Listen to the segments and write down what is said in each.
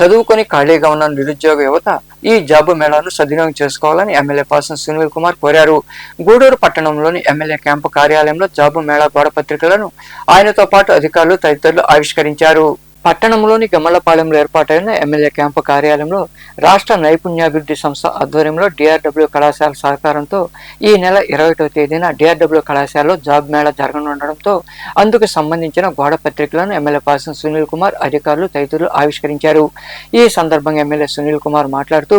చదువుకొని ఖాళీగా ఉన్న నిరుద్యోగ యువత ఈ జాబ్ మేళాను సద్వినియోగం చేసుకోవాలని ఎమ్మెల్యే పాసన్ సునీల్ కుమార్ కోరారు. గూడూరు పట్టణంలోని ఎమ్మెల్యే క్యాంపు కార్యాలయంలో జాబ్ మేళా గోడపత్రికలను ఆయనతో పాటు అధికారులు తదితరులు ఆవిష్కరించారు. పట్టణంలోని గమ్మలపాలెంలో ఏర్పాటైన ఎమ్మెల్యే క్యాంపు కార్యాలయంలో రాష్ట్ర నైపుణ్యాభివృద్ధి సంస్థ ఆధ్వర్యంలో డిఆర్డబ్ల్యూ కళాశాల సహకారంతో ఈ నెల ఇరవై తేదీన డిఆర్డబ్ల్యూ కళాశాలలో జాబ్ మేళా జరగనుండడంతో అందుకు సంబంధించిన గోడ పత్రికలను ఎమ్మెల్యే పాసం సునీల్ కుమార్ అధికారులు తదితరులు ఆవిష్కరించారు. ఈ సందర్భంగా ఎమ్మెల్యే సునీల్ కుమార్ మాట్లాడుతూ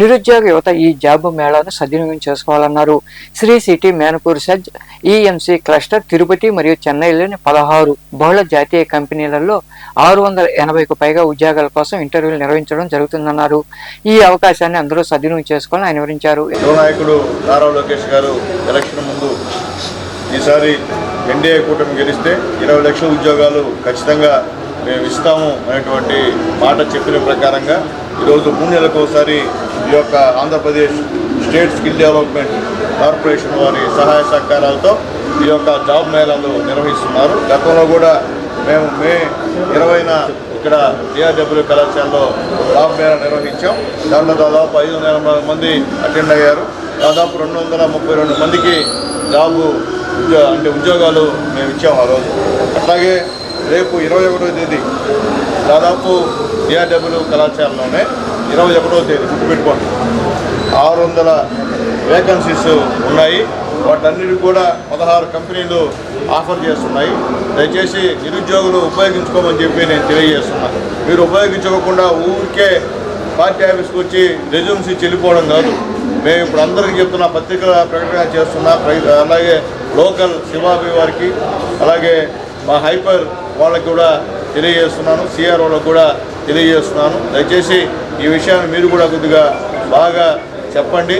నిరుద్యోగ యువత ఈ జాబ్ మేళాను సద్వినియోగం చేసుకోవాలన్నారు. శ్రీ సిటీ మేనపూర్ సజ్ ఈఎంసీ క్లస్టర్ తిరుపతి మరియు చెన్నైలోని పదహారు బహుళ జాతీయ కంపెనీలలో ఆరు వందల ఎనభైకు పైగా ఉద్యోగాల కోసం ఇంటర్వ్యూలు నిర్వహించడం జరుగుతుందన్నారు. ఈ అవకాశాన్ని అందరూ సద్వినియోగం చేసుకోవాలని ఆయన వివరించారు. నాయకుడు నారా లోకేష్ గారు ఎలక్షన్ ముందు ఈసారి ఎన్డీఏ కూటమి గెలిస్తే ఇరవై లక్షల ఉద్యోగాలు ఖచ్చితంగా మేము ఇస్తాము అనేటువంటి మాట చెప్పిన ప్రకారంగా ఈరోజు మూడు నెలలకు ఒకసారి ఈ యొక్క Andhra Pradesh state skill development corporation వారి సహాయ సహకారాలతో ఈ యొక్క జాబ్ మేళాలు నిర్వహిస్తున్నారు. గతంలో కూడా మేము మే ఇరవైన ఇక్కడ డిఆర్డబ్ల్యూ కళాశాలలో జాబ్ మేళా నిర్వహించాం. దాంట్లో దాదాపు ఐదు వందల మంది అటెండ్ అయ్యారు. దాదాపు రెండు వందల ముప్పై రెండు మందికి జాబు అంటే ఉద్యోగాలు మేము ఇచ్చాము ఆ రోజు. అట్లాగే రేపు ఇరవై ఒకటో తేదీ దాదాపు డిఆర్డబ్ల్యూ కళాశాలలోనే ఇరవై ఒకటో తేదీ గుర్తుపెట్టుకోండి. ఆరు వందల వేకెన్సీస్ ఉన్నాయి. వాటన్నిటి కూడా పదహారు కంపెనీలు ఆఫర్ చేస్తున్నాయి. దయచేసి నిరుద్యోగులు ఉపయోగించుకోమని చెప్పి నేను తెలియజేస్తున్నాను మీరు ఉపయోగించుకోకుండా ఊరికే పార్టీ ఆఫీస్కి వచ్చి రెజ్యూమ్స్ ఇచ్చి వెళ్ళిపోవడం కాదు. మేము ఇప్పుడు అందరికీ చెప్తున్న పత్రికల ప్రకటన చేస్తున్నా అలాగే లోకల్ శివాబి వారికి అలాగే మా హైపర్ వాళ్ళకి కూడా తెలియజేస్తున్నాను సిఆర్ఓలకు వాళ్ళకి కూడా తెలియజేస్తున్నాను. దయచేసి ఈ విషయాన్ని మీరు కూడా కొద్దిగా బాగా చెప్పండి.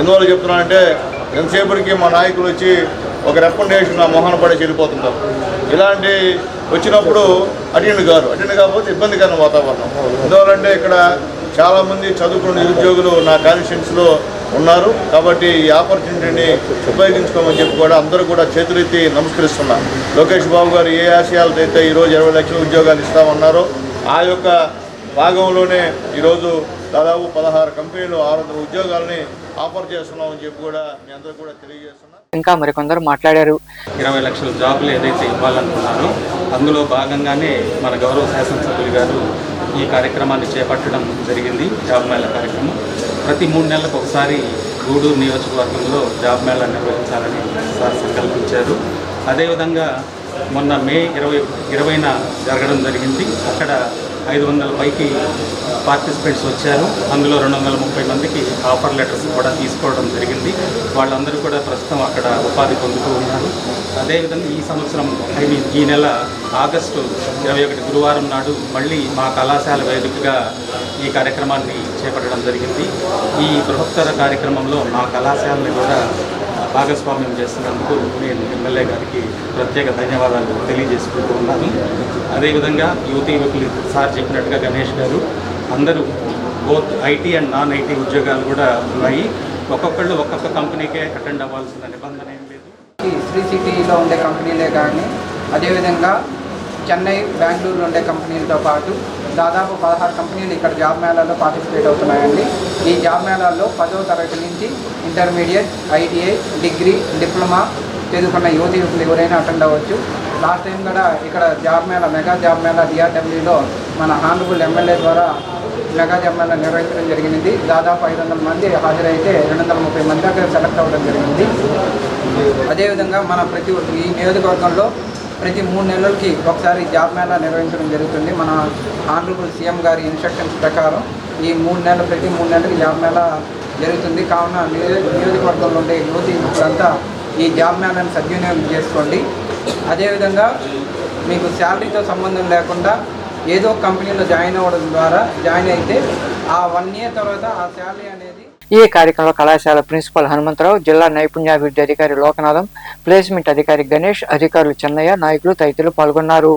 ఎందువల్ల చెప్తున్నానంటే ఎంతసేపటికి మా నాయకులు వచ్చి ఒక రెకమెండేషన్ నా మొహన పడే వెళ్ళిపోతుంటారు ఇలాంటి వచ్చినప్పుడు అటెండ్ కాదు అటెండ్ కాకపోతే ఇబ్బందికరమైన వాతావరణం. ఎందువల్లంటే ఇక్కడ చాలామంది చదువుకున్న నిరుద్యోగులు నా కాన్స్టిట్యున్సీలో ఉన్నారు. కాబట్టి ఈ ఆపర్చునిటీని ఉపయోగించుకోమని చెప్పి కూడా అందరూ కూడా చేతులెత్తి నమస్కరిస్తున్నా. లోకేష్ బాబు గారు ఏ ఆశయాలతో అయితే ఈరోజు ఇరవై లక్షల ఉద్యోగాలు ఇస్తామన్నారో ఆ యొక్క భాగంలోనే ఈరోజు దాదాపు పదహారు కంపెనీలు ఆరు ఉద్యోగాలని ఆఫర్ చేస్తున్నామని చెప్పి కూడా మీ అందరూ కూడా తెలియజేస్తున్నా. ఇంకా మరికొందరు మాట్లాడారు. ఇరవై లక్షల జాబులు ఏదైతే ఇవ్వాలనుకున్నారో అందులో భాగంగానే మన గౌరవ శాసనసభ్యులు గారు ఈ కార్యక్రమాన్ని చేపట్టడం జరిగింది జాబ్ మేళా కార్యక్రమం. ప్రతి మూడు నెలలకు ఒకసారి గూడూరు నియోజకవర్గంలో జాబ్ మేళా నిర్వహించాలని సార్ సంకల్పించారు. అదేవిధంగా మొన్న మే ఇరవై ఇరవైన జరగడం జరిగింది. అక్కడ ఐదు వందల పైకి పార్టిసిపెంట్స్ వచ్చారు. అందులో రెండు వందల ముప్పై మందికి ఆఫర్ లెటర్స్ కూడా తీసుకోవడం జరిగింది. వాళ్ళందరూ కూడా ప్రస్తుతం అక్కడ ఉపాధి పొందుతూ ఉన్నారు. అదేవిధంగా ఈ సంవత్సరం ఐ మీన్ ఈ నెల ఆగస్టు ఇరవై ఒకటి గురువారం నాడు మళ్ళీ మా కళాశాల వేదికగా ఈ కార్యక్రమాన్ని చేపట్టడం జరిగింది. ఈ బృహత్తర కార్యక్రమంలో మా కళాశాలని కూడా భాగస్వామ్యం చేస్తున్నందుకు నేను ఎమ్మెల్యే గారికి ప్రత్యేక ధన్యవాదాలు తెలియజేసుకుంటూ ఉన్నాను. అదేవిధంగా యువతి యువకులు సార్ చెప్పినట్టుగా గణేష్ గారు అందరూ both IT and non IT ఉద్యోగాలు కూడా ఉన్నాయి. ఒక్కొక్కళ్ళు ఒక్కొక్క కంపెనీకే అటెండ్ అవ్వాల్సిన నిబంధన ఏం లేదు. శ్రీ సిటీలో ఉండే కంపెనీలే కానీ అదేవిధంగా చెన్నై బెంగళూరులో ఉండే కంపెనీలతో పాటు దాదాపు పదహారు కంపెనీలు ఇక్కడ జాబ్ మేళాలో పార్టిసిపేట్ అవుతున్నాయండి. ఈ జాబ్ మేళాల్లో పదవ తరగతి నుంచి ఇంటర్మీడియట్ ఐటీఐ డిగ్రీ డిప్లొమా చదువుకున్న యువతి యువకులు ఎవరైనా అటెండ్ అవ్వచ్చు. లాస్ట్ టైం కూడా ఇక్కడ job mela mega job mela డిఆర్డబ్ల్యూలో మన హానరబుల్ ఎమ్మెల్యే ద్వారా మెగా జాబ్ మేళా నిర్వహించడం జరిగింది దాదాపు ఐదు వందల మంది హాజరైతే రెండు వందల ముప్పై మంది దగ్గర సెలెక్ట్ అవ్వడం జరిగింది. అదేవిధంగా మన ప్రతి ఈ నియోజకవర్గంలో ప్రతి మూడు నెలలకి ఒకసారి జాబ్ మేళా నిర్వహించడం జరుగుతుంది. మన ఆనరబుల్ సీఎం గారి ఇన్స్ట్రక్షన్స్ ప్రకారం ఈ మూడు నెలలు ప్రతి మూడు నెలలకి జాబ్ మేళా జరుగుతుంది. కావున నియోజకవర్గంలో ఉండే యువతి యువకులంతా ఈ జాబ్ మేళాను సద్వినియోగం చేసుకోండి. అదేవిధంగా మీకు శాలరీతో సంబంధం లేకుండా ఏదో కంపెనీలో జాయిన్ అవ్వడం ద్వారా జాయిన్ అయితే ఆ వన్ ఇయర్ తర్వాత ఆ శాలరీ అనేది ఈ కార్యక్రమంలో కళాశాల ప్రిన్సిపల్ హనుమంతరావు జిల్లా నైపుణ్యాభివృద్ధి అధికారి లోకనాథం ప్లేస్మెంట్ అధికారి గణేష్ అధికారులు చెన్నయ్య నాయకులు తదితరులు పాల్గొన్నారు.